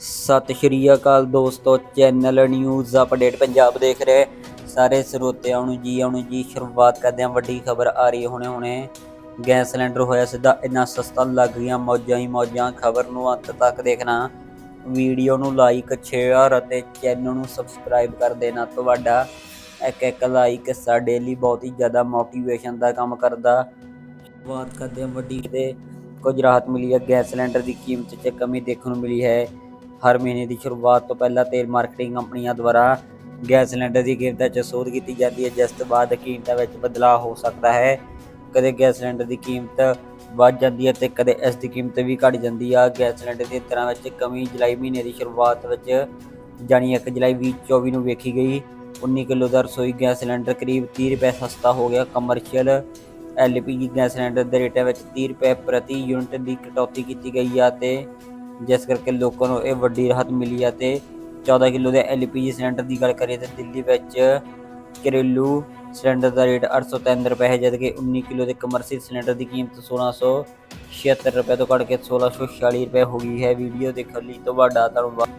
ਸਤਿ ਸ਼੍ਰੀ ਅਕਾਲ ਦੋਸਤੋ channel news update Punjab ਦੇਖ ਰਹੇ। ਸਾਰੇ ਸਰੋਤਿਆਂ ਨੂੰ ਜੀ, ਆਉਣ ਜੀ, ਸ਼ੁਰੂਆਤ ਕਰਦੇ ਹਾਂ। ਵੱਡੀ ਖਬਰ ਆ ਰਹੀ ਹੈ ਹੁਣੇ ਹੁਣੇ। ਗੈਸ ਸਿਲੰਡਰ ਹੋਇਆ ਸਿੱਧਾ, ਇੰਨਾ ਸਸਤਾ ਲੱਗ ਗਿਆ ਮੌਜਾਂ ਹੀ ਮੌਜਾਂ। ਖਬਰ ਨੂੰ ਅੰਤ ਤੱਕ ਦੇਖਣਾ। ਵੀਡੀਓ ਨੂੰ ਲਾਈਕ ਸ਼ੇਅਰ ਅਤੇ ਚੈਨਲ ਨੂੰ ਸਬਸਕ੍ਰਾਈਬ ਕਰ ਦੇਣਾ ਤੁਹਾਡਾ। ਇੱਕ ਇੱਕ ਲਾਈਕ ਸਾਡੇ ਲਈ ਬਹੁਤ ਹੀ ਜ਼ਿਆਦਾ ਮੋਟੀਵੇਸ਼ਨ ਦਾ ਕੰਮ ਕਰਦਾ। ਸ਼ੁਰੂਆਤ ਕਰਦੇ ਹਾਂ ਵੱਡੀ ਤੇ। ਕੁਝ ਰਾਹਤ ਮਿਲੀ ਹੈ। ਗੈਸ ਸਿਲੰਡਰ ਦੀ ਕੀਮਤ 'ਚ ਕਮੀ ਦੇਖਣ ਨੂੰ ਮਿਲੀ ਹੈ। ਹਰ ਮਹੀਨੇ ਦੀ ਸ਼ੁਰੂਆਤ ਤੋਂ ਪਹਿਲਾਂ ਤੇਲ ਮਾਰਕੀਟਿੰਗ ਕੰਪਨੀਆਂ ਦੁਆਰਾ ਗੈਸ ਸਿਲੰਡਰ ਦੀ ਕੀਮਤਾਂ 'ਚ ਸੋਧ ਕੀਤੀ ਜਾਂਦੀ ਹੈ, ਜਿਸ ਤੋਂ ਬਾਅਦ ਕੀਮਤਾਂ ਵਿੱਚ ਬਦਲਾਅ ਹੋ ਸਕਦਾ ਹੈ। ਕਦੇ ਗੈਸ ਸਿਲੰਡਰ ਦੀ ਕੀਮਤ ਵੱਧ ਜਾਂਦੀ ਹੈ ਤੇ ਕਦੇ ਇਸ ਦੀ ਕੀਮਤ ਵੀ ਘਟ ਜਾਂਦੀ ਆ। ਗੈਸ ਸਿਲੰਡਰ ਦੀ ਤਰ੍ਹਾਂ ਵਿੱਚ ਕਮੀ ਜੁਲਾਈ ਮਹੀਨੇ ਦੀ ਸ਼ੁਰੂਆਤ ਵਿੱਚ ਜਾਨੀ 1 ਜੁਲਾਈ 2024 ਨੂੰ ਵੇਖੀ ਗਈ। 19 ਕਿਲੋ ਦਾ ਰਸੋਈ ਗੈਸ ਸਿਲੰਡਰ ਕਰੀਬ 30 ਰੁਪਏ ਸਸਤਾ ਹੋ ਗਿਆ। ਕਮਰਸ਼ੀਅਲ ਐਲਪੀਜੀ ਗੈਸ ਸਿਲੰਡਰ ਦੇ ਰੇਟਾਂ ਵਿੱਚ 30 ਰੁਪਏ ਪ੍ਰਤੀ ਯੂਨਿਟ ਦੀ ਕਟੌਤੀ ਕੀਤੀ ਗਈ ਆ ਤੇ ਜਿਸ ਕਰਕੇ ਲੋਕਾਂ ਨੂੰ ਇਹ ਵੱਡੀ ਰਾਹਤ ਮਿਲੀ ਆ ਤੇ 14 ਕਿਲੋ ਦੇ ਐਲਪੀਜੀ ਸਿਲੰਡਰ ਦੀ ਗੱਲ ਕਰੀਏ ਤਾਂ ਦਿੱਲੀ ਵਿੱਚ ਘਰੇਲੂ ਸਿਲੰਡਰ ਦਾ ਰੇਟ 803 ਰੁਪਏ ਹੈ, ਜਦਕਿ 19 ਕਿਲੋ ਦੇ ਕਮਰਸ਼ੀਅਲ ਸਿਲੰਡਰ ਦੀ ਕੀਮਤ 1676 ਰੁਪਏ ਤੋਂ ਘੱਟ ਕੇ 1646 ਰੁਪਏ ਹੋ ਗਈ ਹੈ। ਵੀਡੀਓ ਦੇਖਣ ਲਈ ਤੁਹਾਡਾ ਧੰਨਵਾਦ।